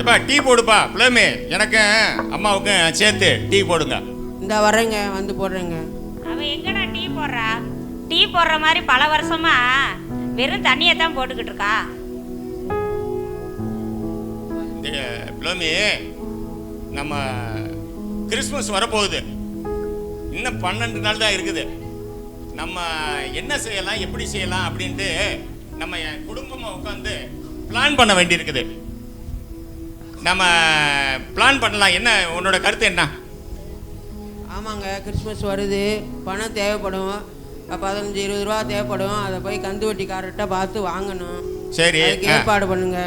எப்பா டீ போடுப்பா பிள்ளைமே எனக்கும் அம்மாவுக்கும் சேர்த்து டீ போடுங்க. இந்த வரேங்க வந்து போடுறேங்க. அவ எங்கடா டீ போடுறா? டீ போடுற மாதிரி பல வருஷமா வெறும் தண்ணியை தான் போட்டுக்கிட்டு இருக்கா. பிள்ளைமே நம்ம கிறிஸ்மஸ் வரப்போகுது. இன்னும் பன்னெண்டு நாள் தான் இருக்குது. நம்ம என்ன செய்யலாம் எப்படி செய்யலாம் அப்படின்ட்டு நம்ம குடும்பமாக உட்காந்து பிளான் பண்ண வேண்டியிருக்குது. நம்ம பிளான் பண்ணலாம். என்ன உன்னோட கருத்து என்ன? ஆமாங்க கிறிஸ்மஸ் வருது. பணம் தேவைப்படும். பதினஞ்சு இருபது ரூபா தேவைப்படும். அதை போய் கந்து வட்டிக்காரர்கிட்ட பார்த்து வாங்கணும். சரி. ஏற்பாடு பண்ணுங்க.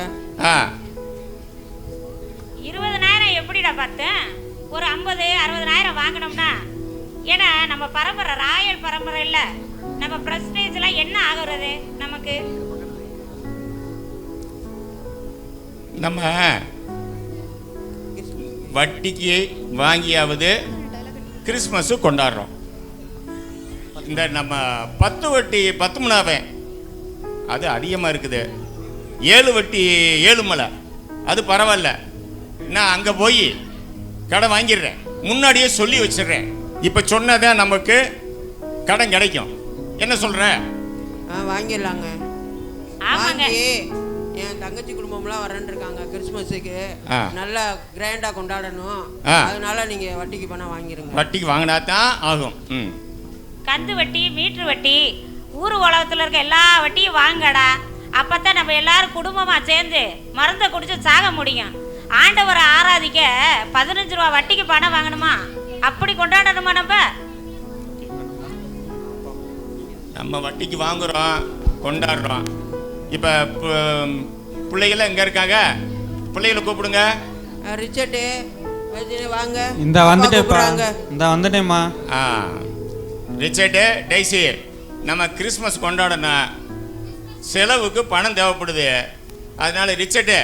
இருபதனாயிரம் எப்படிடா பார்த்தேன்? ஒரு ஐம்பது அறுபதனாயிரம் வாங்கினோம்னா ஏன்னா நம்ம பரம்பரை ராயல் பரம்பரை இல்ல? நம்ம பிரஸ்டேஜ்லாம் என்ன ஆகுறது நமக்கு? நம்ம வட்டிக்கு வாங்கியாவது கிறிஸ்மஸ் கொண்டாடுறோம். இந்த நம்ம பத்து வட்டி பத்து மணாவன் அது அதிகமாக இருக்குது. ஏழு வட்டி ஏழு மலை அது பரவாயில்ல. நான் அங்கே போய் கடன் வாங்கிடுறேன். முன்னாடியே சொல்லி வச்சிடுறேன். இப்போ சொன்னதான் நமக்கு கடன் கிடைக்கும். என்ன சொல்கிற ஆ வாங்கிடலாங்க. ஆமாங்க. என் தங்கச்சி குடும்பம்லாம் வரேன்னு இருக்காங்க கிறிஸ்மஸுக்கு. நல்லா கிராண்டா கொண்டாடணும். அதனால நீங்க வட்டிக்கு பணம் வாங்கிருங்க. வட்டிக்கு வாங்கினா தான் ஆகும். கந்து வட்டி மீட்ரு வட்டி ஊர் உலகத்துல இருக்க எல்லா வட்டியும் வாங்கடா. அப்பதான் நம்ம எல்லாரும் குடும்பமா சேர்ந்து மருந்தை குடிச்சு சாக முடியும். ஆண்டவரை ஆராதிக்க பதினஞ்சு ரூபா வட்டிக்கு பணம் வாங்கணுமா? அப்படி கொண்டாடணுமா நம்ம? நம்ம வட்டிக்கு வாங்குறோம் கொண்டாடுறோம். இப்போ பிள்ளைகள்லாம் எங்கே இருக்காங்க? பிள்ளைகளை கூப்பிடுங்க. ரிச்சர்டு வாங்க. இந்த வந்துட்டேப்பா. இந்த வந்துட்டேம்மா. ஆ ரிச்சர்டு டெய்ஸி நம்ம கிறிஸ்மஸ் கொண்டாடணும். செலவுக்கு பணம் தேவைப்படுது. அதனால ரிச்சர்டு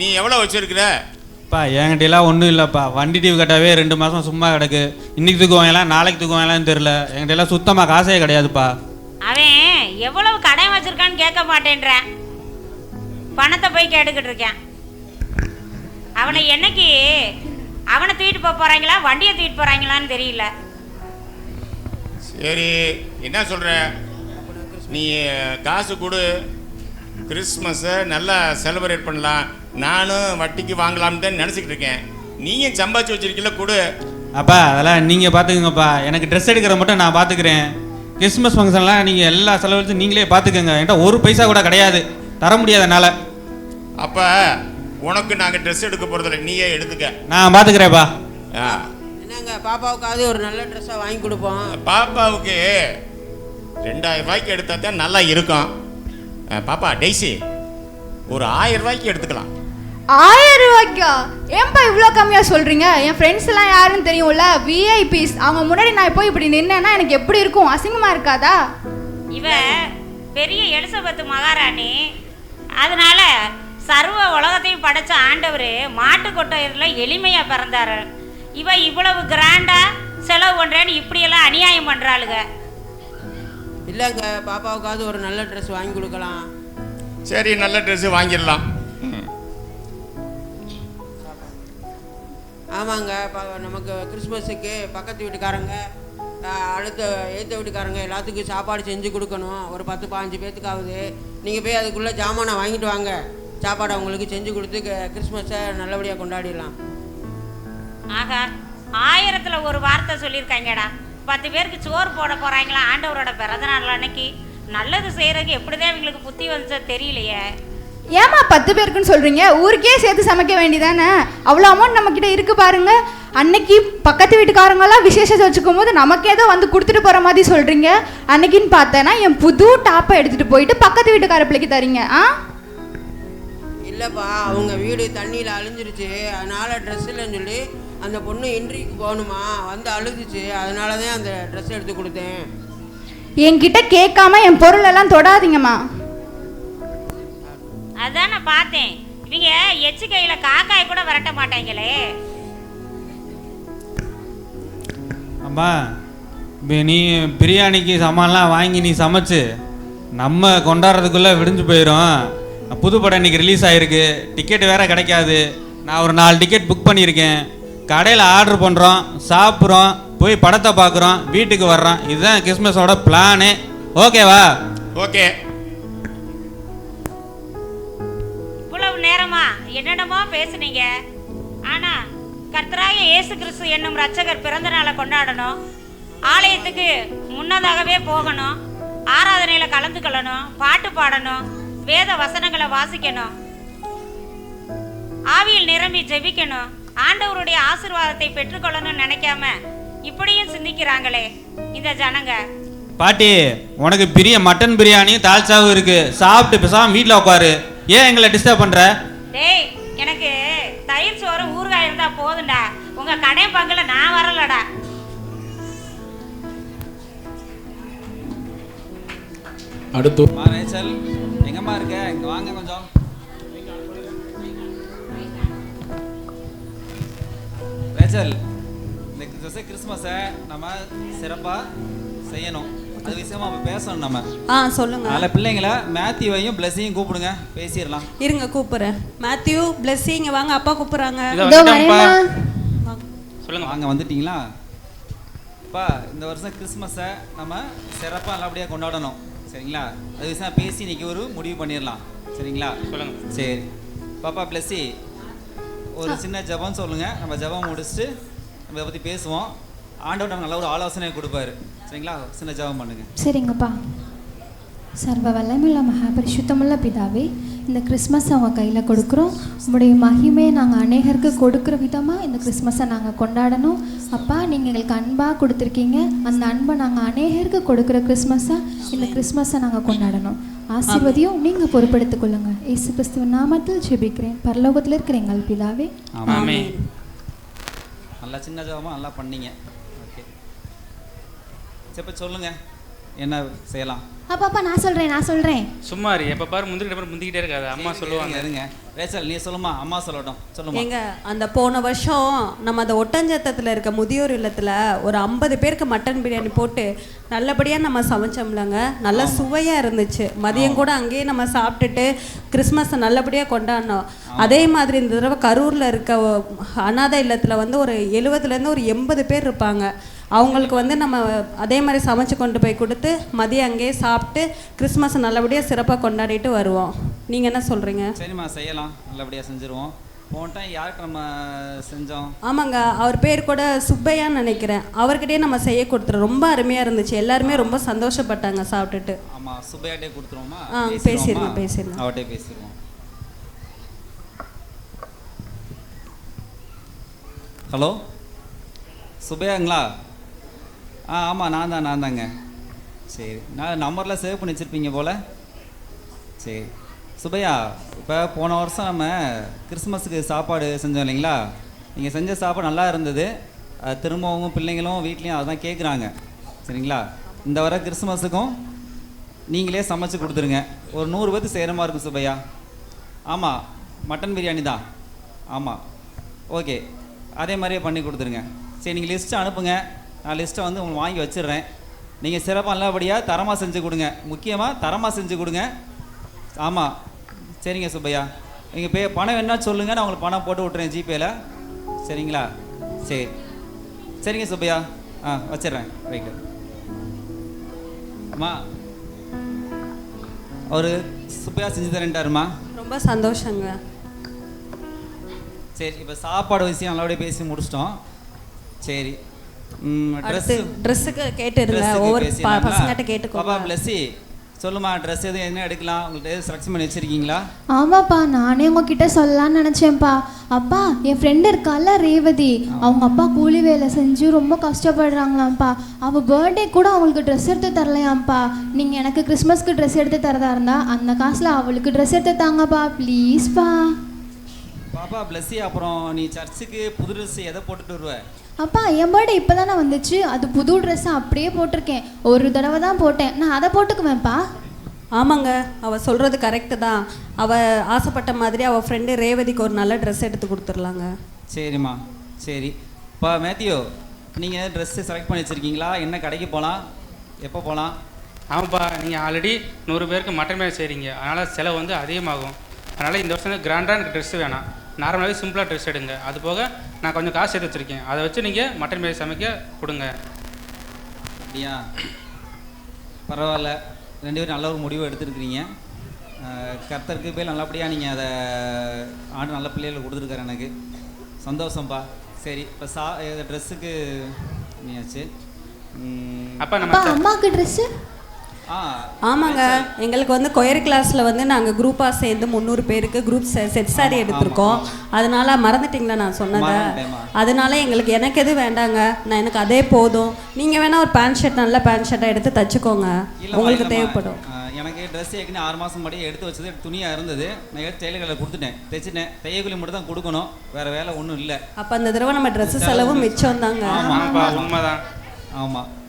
நீ எவ்வளோ வச்சிருக்கிற? பா என்கிட்ட எல்லாம் ஒன்றும் இல்லைப்பா. வண்டி டிவி கட்டாவே ரெண்டு மாதம் சும்மா கிடக்கு. இன்னைக்கு தூக்குவாங்கலாம் நாளைக்கு தூக்குவாங்களான்னு தெரில என்கிட்ட எல்லாம் சுத்தமாக காசே கிடையாதுப்பா. அவன் எவ்வளவு கடன் வச்சிருக்கான்னு கேட்க மாட்டேன்றேன் பணத்தை போய் கேட்டுக்கிட்டு இருக்கேன். அவனை என்னைக்கு அவனை தூக்கிட்டு போக போறாங்களா வண்டியை தூக்கிட்டு போறாங்களான்னு தெரியல. சரி என்ன சொல்கிற நீ காசு கொடு. கிறிஸ்மஸை நல்லா செலிப்ரேட் பண்ணலாம். நானும் வட்டிக்கு வாங்கலாம்னு தான் நினச்சிக்கிட்டு இருக்கேன். நீயும் சம்பாதிச்சு வச்சிருக்கீல கொடு. அப்பா அதெல்லாம் நீங்கள் பார்த்துக்கங்கப்பா எனக்கு ட்ரெஸ் எடுக்கிற மட்டும் நான் பார்த்துக்கிறேன் கிறிஸ்மஸ் ஃபங்க்ஷன்லாம் நீங்கள் எல்லா செலவழித்து நீங்களே பார்த்துக்கங்க என்கிட்ட ஒரு பைசா கூட கிடையாது. தர முடியாது என்னால். அப்போ உனக்கு நாங்கள் ட்ரெஸ் எடுக்க போகிறதில்ல நீயே எடுத்துக்க. நான் பார்த்துக்கிறேன்ப்பா ஆ. என்னங்க பாப்பாவுக்காவது ஒரு நல்ல ட்ரெஸ்ஸாக வாங்கி கொடுப்போம். பாப்பாவுக்கு ரெண்டாயிரம் ரூபாய்க்கு எடுத்தா தான் நல்லா இருக்கும். அஹ், பாப்பா டெய்ஸி ஒரு ஆயிரம் ரூபாய்க்கு எடுத்துக்கலாம். ஆயிரம் ரூபாய்க்கா? ஏன்பா இவ்வளோ கம்மியாக சொல்கிறீங்க என் ஃப்ரெண்ட்ஸ் எல்லாம் யாருன்னு தெரியும்ல? விஐபிஸ் அவங்க முன்னாடி நான் போய் இப்படி நின்னேன்னா எனக்கு எப்படி இருக்கும்? அசிங்கமாக இருக்காதா? இவ பெரிய எலிசபெத் மகாராணி. அதனால சர்வ உலகத்தையும் படைச்ச ஆண்டவர் மாட்டு கொட்டையரில் எளிமையா பிறந்தாரு. இவ இவ்வளவு கிராண்டா செலவு பண்றேன்னு இப்படியெல்லாம் அநியாயம் பண்றாளுங்க இல்லைங்க பாப்பாவுக்காவது ஒரு நல்ல ட்ரெஸ் வாங்கி கொடுக்கலாம். சரி நல்ல ட்ரெஸ்ஸு வாங்கிடலாம். ஆமாங்க நமக்கு கிறிஸ்மஸுக்கு பக்கத்து வீட்டுக்காரங்க அடுத்த ஏற்ற வீட்டுக்காரங்க எல்லாத்துக்கும் சாப்பாடு செஞ்சு கொடுக்கணும். ஒரு பத்து பாஞ்சு பேத்துக்காவது. நீங்கள் போய் அதுக்குள்ளே ஜாமானை வாங்கிட்டு வாங்க. சாப்பாடு அவங்களுக்கு செஞ்சு கொடுத்து க- கிறிஸ்மஸை நல்லபடியாக கொண்டாடிடலாம். ஆகா ஆயிரத்தில் ஒரு வார்த்தை சொல்லியிருக்காங்கடா. பத்து பேருக்கு சோறு போட போறாங்களா? ஆண்டவரோட பிறந்த நாள் அன்னைக்கு. நல்லது செய்கிறதுக்கு எப்படிதான் இவங்களுக்கு புத்தி வந்துச்சோ தெரியலையே. ஏமா பத்து பேருக்குன்னு சொல்கிறீங்க ஊருக்கே சேர்த்து சமைக்க வேண்டியதானே? அவ்வளோ அமௌண்ட் நம்மக்கிட்ட இருக்கு பாருங்க. அன்னைக்கு பக்கத்து வீட்டுக்காரங்கெல்லாம் விசேஷத்தை வச்சுக்கும் போது நமக்கு ஏதோ வந்து கொடுத்துட்டு போகிற மாதிரி சொல்கிறீங்க அன்னைக்குன்னு பார்த்தேன்னா என் புது டாப்பை எடுத்துகிட்டு போயிட்டு பக்கத்து வீட்டுக்கார பிள்ளைக்கு தரீங்க. ஆ? இல்லைப்பா அவங்க வீடு தண்ணியில் அழிஞ்சிருச்சு. அதனால் ட்ரெஸ் இல்லைன்னு சொல்லி அந்த பொண்ணு இன்ட்ரிக்கு போகணுமா? வந்து அழுதுச்சு. அதனால தான் அந்த ட்ரெஸ் எடுத்து கொடுத்தேன். என்கிட்ட கேட்காம என் பொருள் எல்லாம் தொடாதீங்கம்மா. அதான் நான் பார்த்தேன். இவங்க எச்சு கையில காக்காய் கூட விரட்ட மாட்டாங்களே. அம்மா இப்ப நீ பிரியாணிக்கு சாமான்லாம் வாங்கி நீ சமைச்சு நம்ம கொண்டாடுறதுக்குள்ளே விடிஞ்சு போயிடும் புது படம் இன்னைக்கு ரிலீஸ் ஆகிருக்கு டிக்கெட் வேற கிடைக்காது. நான் ஒரு நாலு டிக்கெட் புக் பண்ணியிருக்கேன். கடையில் ஆர்டர் பண்ணுறோம் சாப்பிட்றோம் போய் படத்தை பார்க்குறோம் வீட்டுக்கு வர்றோம். இதுதான் கிறிஸ்மஸோட பிளானு ஓகேவா ஓகே நேரமா? என்னென்னமோ பேசுனீங்க. ஆனா கர்த்தராய இயேசு கிறிஸ்து என்னும் ரட்சகர் பிறந்த நாளை கொண்டாடணும். ஆலயத்துக்கு முன்னதாகவே போகணும். ஆராதனையில கலந்துக்கொள்ளணும் பாட்டு பாடணும். வேத வசனங்களை வாசிக்கணும். ஆவியில் நிரம்பி ஜெபிக்கணும். ஆண்டவருடைய ஆசிர்வாதத்தை பெற்றுக்கொள்ளணும்னு நினைக்காம இப்படியும் சிந்திக்கிறாங்களே இந்த ஜனங்க. பாட்டி உனக்கு பிரிய மட்டன் பிரியாணி தால்ச்சாவும் இருக்கு. சாப்பிட்டு பேசாம வீட்டில் உட்காரு. ஏன் எங்களை டிஸ்டர்ப் பண்ற? டேய் எனக்கு தயிர் சோறு ஊறுகாய் இருந்தா போதும்டா. உங்க கடை பங்குல நான் வரலடா. அடுத்து. மா ரேச்சல். எங்கம்மா இருக்க? இங்க வாங்க கொஞ்சம். ரேச்சல் இந்த கிறிஸ்மஸை நம்ம சிறப்பாக செய்யணும். அது விஷயமா நம்ம பேசணும் நம்ம. ஆ சொல்லுங்க. அதனால் பிள்ளைங்கள மேத்யூவையும் பிளஸையும் கூப்பிடுங்க பேசிடலாம். இருங்க கூப்பிடுறேன். மேத்யூ பிளெஸ்ஸிங்க வாங்க அப்பா கூப்பிடுறாங்க. இதோ சொல்லுங்க வாங்க வந்துட்டீங்களா? அப்பா இந்த வருஷம் கிறிஸ்மஸை நம்ம சிறப்பாக நல்லபடியாக கொண்டாடணும். சரிங்களா? அது விஷயம் பேசி இன்னைக்கு ஒரு முடிவு பண்ணிடலாம். சரிங்களா? சொல்லுங்க சரி. பாப்பா பிளஸ்ஸி ஒரு சின்ன ஜெபம் சொல்லுங்க. நம்ம ஜெபம் முடிச்சுட்டு நம்ம இதை பற்றி பேசுவோம். ஆண்டவர் நமக்கு நல்ல ஒரு ஆலோசனை கொடுப்பாரு. சரிங்களா? சின்ன ஜெபம் பண்ணுங்க. சரிங்கப்பா. சர்வ வல்லமையுள்ள மகாபரிசுத்தமுள்ள பிதாவே இந்த கிறிஸ்மஸ் அவங்க கையில் கொடுக்குறோம். உங்களுடைய மகிமையை நாங்கள் அநேகருக்கு கொடுக்குற விதமாக இந்த கிறிஸ்மஸை நாங்கள் கொண்டாடணும். அப்பா நீங்கள் எங்களுக்கு அன்பாக கொடுத்துருக்கீங்க. அந்த அன்பை நாங்கள் அநேகருக்கு கொடுக்குற கிறிஸ்மஸாக இந்த கிறிஸ்மஸை நாங்கள் கொண்டாடணும். ஆசீர்வதியும் நீங்கள் பொறுப்பெடுத்துக் கொள்ளுங்க. இயேசு கிறிஸ்துவின் நாமத்தில் ஜெபிக்கிறேன். பரலோகத்தில் இருக்கிற எங்கள் பிதாவே. நல்லா சின்ன ஜெபமாக நல்லா பண்ணீங்க. சரி இப்போ சொல்லுங்க. என்ன செய்யலாம்? அப்பாப்பா நான் சொல்கிறேன் நான் சொல்கிறேன் சும்மா இரு. எப்போ பாரு முந்திரிக்கிட்ட பாரு முந்திக்கிட்டே இருக்காது. அம்மா சொல்லுவாங்க. இருங்க ரேச்சல் நீ சொல்லுமா? அம்மா சொல்லட்டும். சொல்லுமா? ஏங்க அந்த போன வருஷம் நம்ம அந்த ஒட்டஞ்சத்தத்தில் இருக்க முதியோர் இல்லத்தில் ஒரு ஐம்பது பேருக்கு மட்டன் பிரியாணி போட்டு நல்லபடியாக நம்ம சமைச்சோம்லங்க. நல்லா சுவையாக இருந்துச்சு. மதியம் கூட அங்கேயே நம்ம சாப்பிட்டுட்டு கிறிஸ்மஸை நல்லபடியாக கொண்டாடினோம். அதே மாதிரி இந்த தடவை கரூரில் இருக்க அனாதை இல்லத்தில் வந்து ஒரு எழுபதுலேருந்து ஒரு எண்பது பேர் இருப்பாங்க. அவங்களுக்கு வந்து நம்ம அதே மாதிரி சமைச்சு கொண்டு போய் கொடுத்து மதியம் அங்கேயே சாப்பிட்டு கிறிஸ்மஸை நல்லபடியாக சிறப்பாக கொண்டாடிட்டு வருவோம். நீங்கள் என்ன சொல்கிறீங்க சரிம்மா செய்யலாம். நல்லபடியாக செஞ்சுருவோம். டைம் யாருக்கு நம்ம செஞ்சோம்? ஆமாங்க அவர் பேர் கூட சுப்பையான்னு நினைக்கிறேன். அவர்கிட்டயே நம்ம செய்ய கொடுத்துறோம். ரொம்ப அருமையாக இருந்துச்சு. எல்லாருமே ரொம்ப சந்தோஷப்பட்டாங்க சாப்பிட்டுட்டு. ஆமாம் சுப்பையாட்டே கொடுத்துருவோமா? ஆ, பேசிருங்க, பேசிருங்க. அவட்டே பேசிடுவோம். ஹலோ? சுப்பையாங்களா? ஆ ஆமாம் நான் தான் நான் தாங்க. சரி. நான் நம்பர்லாம் சேவ் பண்ணி வச்சுருப்பீங்க போல். சரி. சுபையா இப்போ போன வருஷம் நம்ம கிறிஸ்மஸுக்கு சாப்பாடு செஞ்சோம் இல்லைங்களா? நீங்கள் செஞ்ச சாப்பாடு நல்லா இருந்தது. அது திரும்பவும் பிள்ளைங்களும் வீட்லேயும் அதான் கேட்குறாங்க சரிங்களா? இந்த வர கிறிஸ்மஸுக்கும் நீங்களே சமைச்சு கொடுத்துருங்க. ஒரு நூறு பேர்த்து செய்கிற மாதிரி இருக்கும் சுபையா ஆமாம் மட்டன் பிரியாணி தான். ஆமாம் ஓகே. அதே மாதிரியே பண்ணி கொடுத்துருங்க. சரி நீங்கள் லிஸ்ட்டு அனுப்புங்க. நான் லிஸ்ட்டை வந்து உங்களுக்கு வாங்கி வச்சிடுறேன். நீங்கள் சிறப்பாக நல்லபடியாக தரமாக செஞ்சு கொடுங்க. முக்கியமாக தரமாக செஞ்சு கொடுங்க. ஆமாம் சரிங்க சுப்பையா. நீங்கள் பே பணம் வேணா சொல்லுங்கள் நான் உங்களுக்கு பணம் போட்டு விட்றேன் ஜிபேயில் சரிங்களா? சரி. சரிங்க சுப்பையா. ஆ வச்சிடுறேன். ரைட்டு அம்மா. அவர் சுப்பையா செஞ்சு தரேன்ட்டாருமா? ரொம்ப சந்தோஷங்க. சரி இப்போ சாப்பாடு விஷயம் நல்லபடியாக பேசி முடிச்சிட்டோம். சரி. ட்ரெஸ்ஸுக்கு கேட்டுருங்க ஒவ்வொரு பாப்பா பிளஸ்ஸி சொல்லுமா ட்ரெஸ் எதுவும் என்ன எடுக்கலாம். உங்கள்கிட்ட எதுவும் செலக்ஷன் பண்ணி வச்சிருக்கீங்களா? ஆமாப்பா நானே உங்ககிட்ட சொல்லலாம்னு நினச்சேன்ப்பா. அப்பா என் ஃப்ரெண்டு இருக்கால ரேவதி. அவங்க அப்பா கூலி வேலை செஞ்சு ரொம்ப கஷ்டப்படுறாங்களாம்ப்பா. அவள் பர்த்டே கூட அவங்களுக்கு ட்ரெஸ் எடுத்து தரலையாம்ப்பா. நீங்கள் எனக்கு கிறிஸ்மஸ்க்கு ட்ரெஸ் எடுத்து தரதா இருந்தா அந்த காசில் அவளுக்கு ட்ரெஸ் எடுத்து தாங்கப்பா. ப்ளீஸ்ப்பா பாப்பா பிளஸ்ஸி அப்புறம் நீ சர்ச்சுக்கு புது ட்ரெஸ் எதை போட்டுட்டு வருவ? அப்பா என் பர்த்டே இப்போ தானே வந்துச்சு. அது புது ட்ரெஸ்ஸை அப்படியே போட்டிருக்கேன். ஒரு தடவை தான் போட்டேன். நான் அதை போட்டுக்குவேன்ப்பா. ஆமாங்க. அவ சொல்கிறது கரெக்டு தான். அவ ஆசைப்பட்ட மாதிரி அவ ஃப்ரெண்டு ரேவதிக்கு ஒரு நல்ல ட்ரெஸ் எடுத்து கொடுத்துர்லாங்க சரிம்மா. சரி. இப்போ மேத்யூ நீங்கள் ட்ரெஸ்ஸு செலக்ட் பண்ணி வச்சுருக்கீங்களா? என்ன கடைக்கு போகலாம் எப்போ போகலாம் ஆமாப்பா. நீங்கள் ஆல்ரெடி நூறு பேருக்கு மட்டன் மேலே செய்கிறீங்க அதனால் செலவு வந்து அதிகமாகும். அதனால் இந்த வருஷம் கிராண்டாக எனக்கு ட்ரெஸ் வேணாம். நார்மலாகவே சிம்பிளாக ட்ரெஸ் எடுங்க. அது போக நான் கொஞ்சம் காசு சேர்த்து வச்சுருக்கேன். அதை வச்சு நீங்கள் மட்டன் பிரியாணி சமைக்க கொடுங்க. அப்படியா? பரவாயில்ல. ரெண்டு பேரும் நல்ல ஒரு முடிவு எடுத்துருக்கிறீங்க. கர்த்தருக்கு போய் நல்லபடியாக நீங்கள் அதை ஆண்டு நல்ல பிள்ளைகளை கொடுத்துருக்காரு எனக்கு. சந்தோஷம்ப்பா சரி இப்போ சா ட்ரெஸ்ஸுக்கு ம், அப்போ அப்பா நம்ம அம்மாவுக்கு ட்ரெஸ்ஸு ஆமாங்க. எங்களுக்கு வந்து கொயர் கிளாஸில் வந்து நாங்கள் குரூப்பாக சேர்ந்து முந்நூறு பேருக்கு குரூப் செட் சாரி எடுத்திருக்கோம். அதனால மறந்துட்டீங்களா நான் சொன்னதை. அதனால எங்களுக்கு எனக்கு எது வேண்டாங்க? நான் எனக்கு அதே போதும். நீங்கள் வேணால் ஒரு பேண்ட் ஷர்ட் நல்ல பேண்ட் ஷர்ட்டாக எடுத்து தச்சுக்கோங்க. உங்களுக்கு. தேவைப்படும். எனக்கு ட்ரெஸ் ஏற்கனவே ஆறு மாதம் முன்னாடி எடுத்து வச்சது. துணியாக இருந்தது. நான் எடுத்து டெய்லர்களில் கொடுத்துட்டேன். தைச்சிட்டேன். தையக்கூலி மட்டும் தான் கொடுக்கணும். வேறு வேலை ஒன்றும் இல்லை. அப்போ அந்த தடவை நம்ம ட்ரெஸ்ஸு செலவு மிச்சம் தாங்க. ஆமாப்பா உண்மைதான். ஆமாம்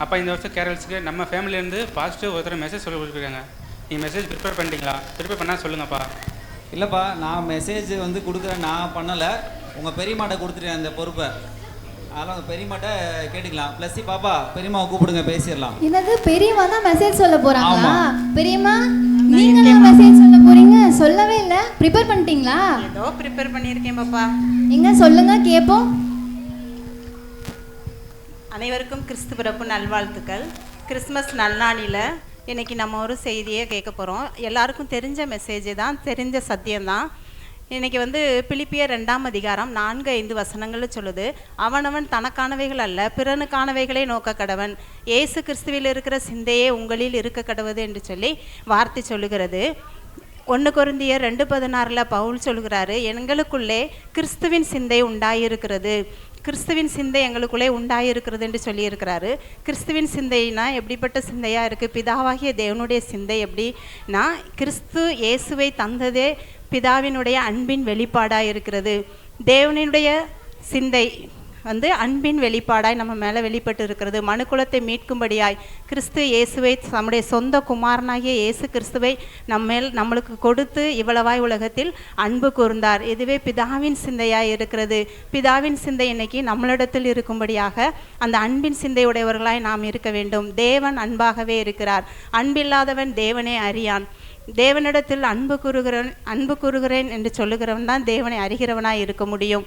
அப்போ இந்த வருஷம் கேரள்ஸுக்கு நம்ம ஃபேமிலியிலேருந்து பாசிட்டிவ் ஒருத்தர் மெசேஜ் சொல்லி கொடுத்துருக்காங்க. நீங்கள் மெசேஜ் ப்ரிப்பேர் பண்ணிட்டீங்களா? ப்ரிப்பேர் பண்ணால் சொல்லுங்கப்பா. இல்லைப்பா நான் மெசேஜ் வந்து கொடுக்குறேன் நான் பண்ணலை. உங்கள் பெரியம்மாட்ட கொடுத்துட்டேன் அந்த பொறுப்பை. அதெல்லாம் உங்கள் பெரியம்மாட்ட கேட்டுக்கலாம். ப்ளஸ் பாப்பா பெரியம்மாவை கூப்பிடுங்க பேசிடலாம். என்னது பெரியம்மா தான் மெசேஜ் சொல்ல போறாங்களா? ஆமா. பெரியம்மா நீங்க தான் மெசேஜ் சொல்ல போறீங்க? சொல்லவே இல்லை. ப்ரிப்பேர் பண்ணிட்டீங்களா? ஏதோ ப்ரிப்பேர் பண்ணியிருக்கேன் பாப்பா. எங்க சொல்லுங்க கேட்போம் அனைவருக்கும் கிறிஸ்து பிறப்பு நல்வாழ்த்துக்கள். கிறிஸ்மஸ் நல்நாளில் இன்றைக்கி நம்ம ஒரு செய்தியை கேட்க போகிறோம் எல்லாருக்கும் தெரிஞ்ச மெசேஜ் தான் தெரிஞ்ச சத்தியம்தான் இன்றைக்கி வந்து பிலிப்பிய ரெண்டாம் அதிகாரம் நான்கு ஐந்து வசனங்கள் சொல்லுது அவனவன் தனக்கானவைகள் அல்ல பிறனுக்கானவைகளை நோக்க கடவன். இயேசு கிறிஸ்துவில் இருக்கிற சிந்தையே உங்களில் இருக்க கடவுது என்று சொல்லி வார்த்தை சொல்லுகிறது. ஒன்று குருந்திய ரெண்டு பதினாறில் பவுல் சொல்கிறாரு எங்களுக்குள்ளே கிறிஸ்துவின் சிந்தை உண்டாயிருக்கிறது. கிறிஸ்துவின் சிந்தை எங்களுக்குள்ளே உண்டாயிருக்கிறது என்று சொல்லியிருக்கிறாரு. கிறிஸ்துவின் சிந்தைனா எப்படிப்பட்ட சிந்தையாக இருக்குது பிதாவாகிய தேவனுடைய சிந்தை எப்படின்னா கிறிஸ்து இயேசுவை தந்ததே பிதாவினுடைய அன்பின் வெளிப்பாடாக இருக்கிறது. தேவனுடைய சிந்தை வந்து அன்பின் வெளிப்பாடாய் நம்ம மேலே வெளிப்பட்டு இருக்கிறது. மனுக்குலத்தை மீட்கும்படியாய் கிறிஸ்து இயேசுவை நம்முடைய சொந்த குமாரனாகிய இயேசு கிறிஸ்துவை நம்மேல் நம்மளுக்கு கொடுத்து இவ்வளவாய் உலகத்தில் அன்பு கூர்ந்தார். இதுவே பிதாவின் சிந்தையாய் இருக்கிறது. பிதாவின் சிந்தை இன்னைக்கு நம்மளிடத்தில் இருக்கும்படியாக அந்த அன்பின் சிந்தையுடையவர்களாய் நாம் இருக்க வேண்டும். தேவன் அன்பாகவே இருக்கிறார். அன்பில்லாதவன் தேவனே அறியான். தேவனிடத்தில் அன்பு கூறுகிறன் அன்பு கூறுகிறேன் என்று சொல்லுகிறவன் தான் தேவனை அறிகிறவனாய் இருக்க முடியும்.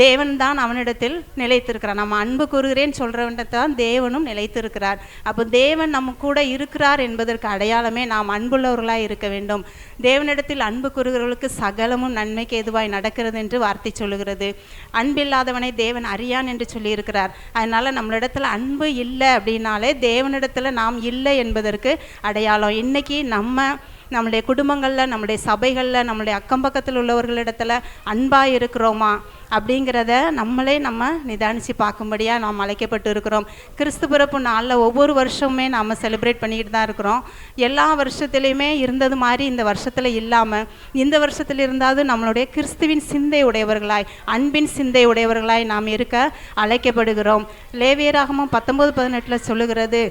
தேவன் தான் அவனிடத்தில் நிலைத்திருக்கிறார். நம்ம அன்பு கூறுகிறேன் சொல்கிறவன்கிட்ட தான் தேவனும் நிலைத்திருக்கிறார். அப்போ தேவன் நம்ம கூட இருக்கிறார் என்பதற்கு அடையாளமே நாம் அன்புள்ளவர்களாக இருக்க வேண்டும். தேவனிடத்தில் அன்பு கூறுகிறவர்களுக்கு சகலமும் நன்மைக்கு எதுவாய் நடக்கிறது என்று வார்த்தை சொல்லுகிறது. அன்பில்லாதவனை தேவன் அறியான் என்று சொல்லியிருக்கிறார். அதனால் நம்மளிடத்தில் அன்பு இல்லை அப்படின்னாலே தேவனிடத்தில் நாம் இல்லை என்பதற்கு அடையாளம். இன்றைக்கி நம்ம நம்முடைய குடும்பங்களில் நம்முடைய சபைகளில் நம்முடைய அக்கம் பக்கத்தில் உள்ளவர்களிடத்துல அன்பாக இருக்கிறோமா அப்படிங்கிறத நம்மளே நம்ம நிதானித்து பார்க்கும்படியாக நாம் அழைக்கப்பட்டு இருக்கிறோம். கிறிஸ்து பிறப்பு நாளில் ஒவ்வொரு வருஷமுமே நாம் செலிப்ரேட் பண்ணிக்கிட்டு தான் இருக்கிறோம். எல்லா வருஷத்துலேயுமே இருந்தது மாதிரி இந்த வருஷத்தில் இல்லாமல் இந்த வருஷத்தில் இருந்தாவது நம்மளுடைய கிறிஸ்துவின் சிந்தை உடையவர்களாய் அன்பின் சிந்தை உடையவர்களாய் நாம் இருக்க அழைக்கப்படுகிறோம். லேவியராகமும் பத்தொம்போது பதினெட்டில் சொல்லுகிறது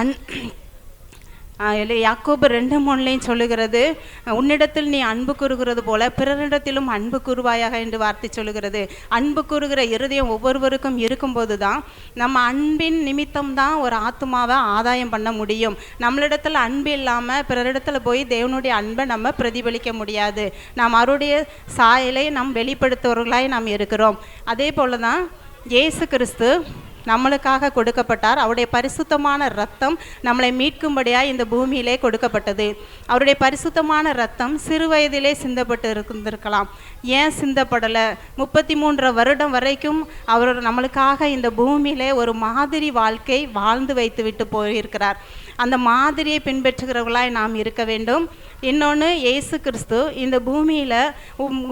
அன் இல்லை யாக்கோபு ரெண்டு மூணுலையும் சொல்லுகிறது உன்னிடத்தில் நீ அன்பு கூறுகிறது போல பிறரிடத்திலும் அன்பு கூறுவாயாக என்று வார்த்தை சொல்லுகிறது. அன்பு கூறுகிற இருதயம் ஒவ்வொருவருக்கும் இருக்கும்போது தான் நம்ம அன்பின் நிமித்தம் தான் ஒரு ஆத்மாவை ஆதாயம் பண்ண முடியும். நம்மளிடத்தில் அன்பு இல்லாமல் பிறரிடத்தில் போய் தேவனுடைய அன்பை நம்ம பிரதிபலிக்க முடியாது. நாம் அவருடைய சாயலை நாம் வெளிப்படுத்துவர்களாய் நாம் இருக்கிறோம். அதே போல தான் இயேசு கிறிஸ்து நம்மளுக்காக கொடுக்கப்பட்டார். அவருடைய பரிசுத்தமான ரத்தம் நம்மளை மீட்கும்படியாக இந்த பூமியிலே கொடுக்கப்பட்டது. அவருடைய பரிசுத்தமான ரத்தம் சிறு வயதிலே சிந்தப்பட்டு இருந்திருக்கலாம் ஏன் சிந்தப்படலை? முப்பத்தி மூன்று வருடம் வரைக்கும் அவர் நம்மளுக்காக இந்த பூமியிலே ஒரு மாதிரி வாழ்க்கை வாழ்ந்து வைத்து விட்டு போயிருக்கிறார். அந்த மாதிரியை பின்பற்றுகிறவர்களாய் நாம் இருக்க வேண்டும். இன்னொன்று இயேசு கிறிஸ்து இந்த பூமியில்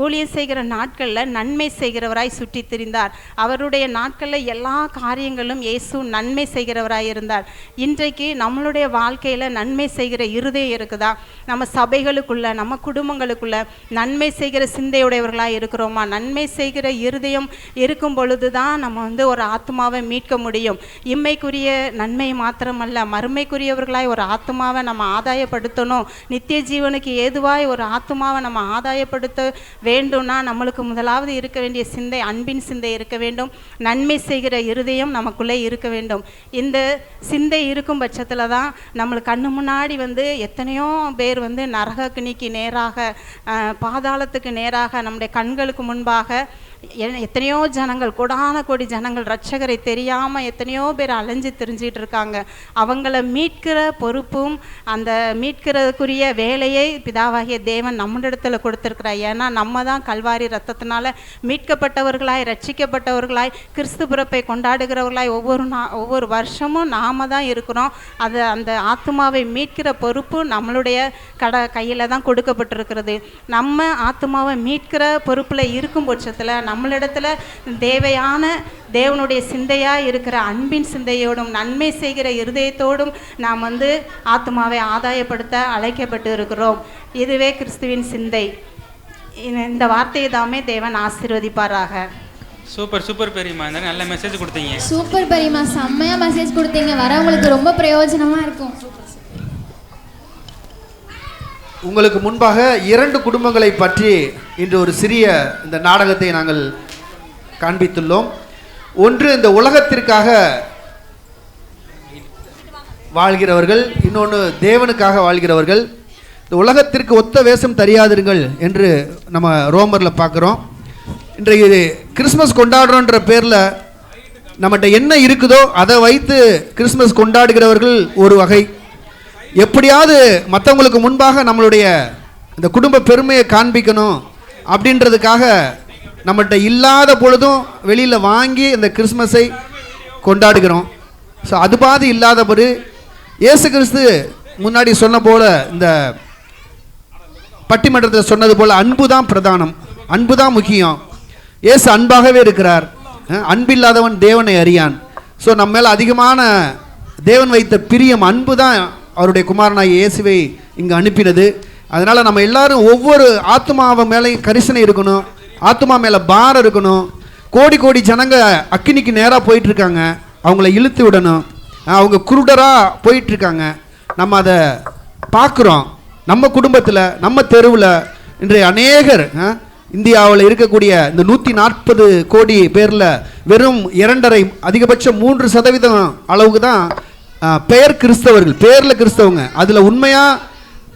ஊழியம் செய்கிற நாட்களில் நன்மை செய்கிறவராய் சுற்றி திரிந்தார் அவருடைய நாட்களில் எல்லா காரியங்களும் இயேசு நன்மை செய்கிறவராய் இருந்தார். இன்றைக்கு நம்மளுடைய வாழ்க்கையில் நன்மை செய்கிற இருதயம் இருக்குதா? நம்ம சபைகளுக்குள்ள நம்ம குடும்பங்களுக்குள்ள நன்மை செய்கிற சிந்தையுடையவர்களாக இருக்கிறோமா? நன்மை செய்கிற இருதயம் இருக்கும் பொழுது தான் நம்ம வந்து ஒரு ஆத்மாவை மீட்க முடியும். இம்மைக்குரிய நன்மை மாத்திரமல்ல மறுமைக்குரியவர்களாய் ஒரு ஆத்மாவை நம்ம ஆதாயப்படுத்தணும். நித்திய ஜீவனுக்கு ஏதுவாய் ஒரு ஆத்மாவை நம்ம ஆதாயப்படுத்த வேண்டும்னா நம்மளுக்கு முதலாவது இருக்க வேண்டிய சிந்தை அன்பின் சிந்தை இருக்க வேண்டும். நன்மை செய்கிற இருதயம் நமக்குள்ளே இருக்க வேண்டும். இந்த சிந்தை இருக்கும் பட்சத்தில் தான் நம்மளுக்கு கண்ணு முன்னாடி வந்து எத்தனையோ பேர் வந்து நரகக்கினிக்கு நேராக பாதாளத்துக்கு நேராக நம்முடைய கண்களுக்கு முன்பாக எத்தனையோ ஜனங்கள் கொடான கோடி ஜனங்கள் ரட்சகரை தெரியாமல் எத்தனையோ பேர் அலைஞ்சு திரிஞ்சிட்டு இருக்காங்க. அவங்கள மீட்கிற பொறுப்பும் அந்த மீட்கிறதுக்குரிய வேலையை பிதாவாகிய தேவன் நம்மளிடத்தில் கொடுத்துருக்கிறார். ஏன்னா நம்ம தான் கல்வாரி ரத்தத்தினால மீட்கப்பட்டவர்களாய் ரட்சிக்கப்பட்டவர்களாய் கிறிஸ்து பிறப்பை கொண்டாடுகிறவர்களாய் ஒவ்வொரு நா ஒவ்வொரு வருஷமும் நாம தான் இருக்கிறோம். அது அந்த ஆத்மாவை மீட்கிற பொறுப்பு நம்மளுடைய கட கையில் தான் கொடுக்கப்பட்டிருக்கிறது. நம்ம ஆத்மாவை மீட்கிற பொறுப்பில் இருக்கும் பட்சத்தில் நம்மளிடத்துல தேவையான தேவனுடைய சிந்தையாக இருக்கிற அன்பின் சிந்தையோடும் நன்மை செய்கிற இருதயத்தோடும் நாம் வந்து ஆத்மாவை ஆதாயப்படுத்த அழைக்கப்பட்டு இருக்கிறோம். இதுவே கிறிஸ்துவின் சிந்தை. இந்த- வார்த்தையை தாமே தேவன் ஆசீர்வதிப்பாராக. சூப்பர் சூப்பர் பெரியம்மா இந்த நல்ல மெசேஜ் கொடுத்தீங்க. சூப்பர் பெரியம்மா செம்மையா மெசேஜ் கொடுத்தீங்க. வரவங்களுக்கு ரொம்ப பிரயோஜனமா இருக்கும். உங்களுக்கு முன்பாக இரண்டு குடும்பங்களை பற்றி இன்று ஒரு சிறிய இந்த நாடகத்தை நாங்கள் காண்பித்துள்ளோம். ஒன்று இந்த உலகத்திற்காக வாழ்கிறவர்கள் இன்னொன்று தேவனுக்காக வாழ்கிறவர்கள். இந்த உலகத்திற்கு ஒத்த வேஷம் தெரியாதிருங்கள் என்று நம்ம ரோமரில் பார்க்குறோம். இன்றைக்கு கிறிஸ்மஸ் கொண்டாடுறோன்ற பேரில் நம்மகிட்ட என்ன இருக்குதோ அதை வைத்து கிறிஸ்மஸ் கொண்டாடுகிறவர்கள் ஒரு வகை. எப்படியாவது மற்றவங்களுக்கு முன்பாக நம்மளுடைய இந்த குடும்ப பெருமையை காண்பிக்கணும் அப்படின்றதுக்காக நம்மகிட்ட இல்லாத பொழுதும் வெளியில் வாங்கி இந்த கிறிஸ்மஸை கொண்டாடுகிறோம். ஸோ அது பாதி இல்லாதபடி இயேசு கிறிஸ்து முன்னாடி சொன்ன போல இந்த பட்டிமன்றத்தில் சொன்னது போல் அன்பு தான் பிரதானம் அன்பு தான் முக்கியம். இயேசு அன்பாகவே இருக்கிறார். அன்பில்லாதவன் தேவனை அறியான். ஸோ நம்ம மேலே அதிகமான தேவன் வைத்த பிரியம் அன்பு தான் அவருடைய குமாரனாய் இயேசுவை இங்கே அனுப்பினது. அதனால் நம்ம எல்லாரும் ஒவ்வொரு ஆத்மாவை மேலேயும் கரிசனை இருக்கணும் ஆத்மா மேலே பாரம் இருக்கணும். கோடி கோடி ஜனங்க அக்கினிக்கு நேராக போயிட்டுருக்காங்க. அவங்கள இழுத்து விடணும். அவங்க குருடராக போயிட்டுருக்காங்க. நம்ம அதை பார்க்குறோம். நம்ம குடும்பத்தில் நம்ம தெருவில் இன்றைய அநேகர் இந்தியாவில் இருக்கக்கூடிய இந்த நூற்றி நாற்பது கோடி பேரில் வெறும் இரண்டரை அதிகபட்சம் மூன்று சதவீதம் அளவுக்கு தான் பெயர் கிறிஸ்தவர்கள் பேரில் கிறிஸ்தவங்க. அதில் உண்மையாக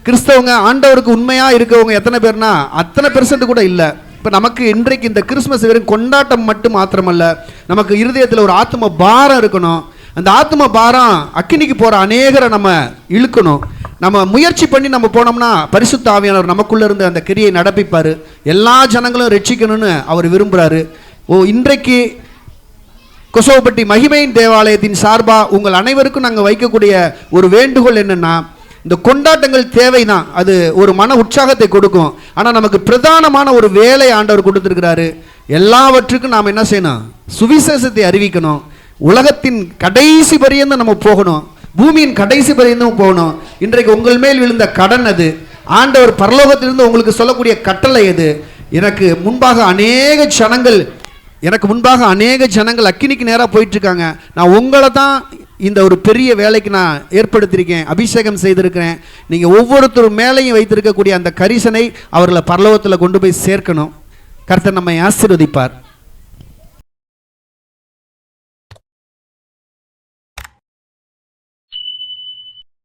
கிறிஸ்தவங்க ஆண்டவருக்கு உண்மையாக இருக்கவங்க எத்தனை பேர்னா அத்தனை பெர்சன்ட் கூட இல்லை. இப்போ நமக்கு இன்றைக்கு இந்த கிறிஸ்மஸ் வெறும் கொண்டாட்டம் மட்டும் மாத்திரமல்ல நமக்கு இருதயத்தில் ஒரு ஆத்ம பாரம் இருக்கணும். அந்த ஆத்ம பாரம் அக்கினிக்கு போகிற அநேகரை நம்ம இழுக்கணும். நம்ம முயற்சி பண்ணி நம்ம போனோம்னா பரிசுத்த ஆவியானவர் நமக்குள்ள இருந்து அந்த கிரியை நடப்பிப்பார். எல்லா ஜனங்களும் ரட்சிக்கணும்னு அவர் விரும்புகிறாரு ஓ இன்றைக்கு கொசோப்பட்டி மகிமையின் தேவாலயத்தின் சார்பாக உங்கள் அனைவருக்கும் நாங்கள் வைக்கக்கூடிய ஒரு வேண்டுகோள் என்னென்னா இந்த கொண்டாட்டங்கள் தேவைதான் அது ஒரு மன உற்சாகத்தை கொடுக்கும். ஆனால் நமக்கு பிரதானமான ஒரு வேலை ஆண்டவர் கொடுத்துருக்கிறாரு. எல்லாவற்றுக்கும் நாம் என்ன செய்யணும்? சுவிசேஷத்தை அறிவிக்கணும். உலகத்தின் கடைசி பரியந்தம் நம்ம போகணும். பூமியின் கடைசி பரியந்தம் போகணும். இன்றைக்கு உங்கள் மேல் விழுந்த கடன் அது. ஆண்டவர் பரலோகத்திலிருந்து உங்களுக்கு சொல்லக்கூடிய கட்டளை அது. எனக்கு முன்பாக அநேக ஜனங்கள் எனக்கு முன்பாக அநேக ஜனங்கள் அக்கினிக்கு நேராக போயிட்டுருக்காங்க. நான் உங்களை தான் இந்த ஒரு பெரிய வேலைக்கு நான் ஏற்படுத்தியிருக்கேன் அபிஷேகம் செய்திருக்கிறேன். நீங்கள் ஒவ்வொருத்தரும் மேலேயும் வைத்திருக்கக்கூடிய அந்த கரிசனை அவர்களை பரலோகத்தில் கொண்டு போய் சேர்க்கணும். கர்த்தர் நம்மை ஆசீர்வதிப்பார்.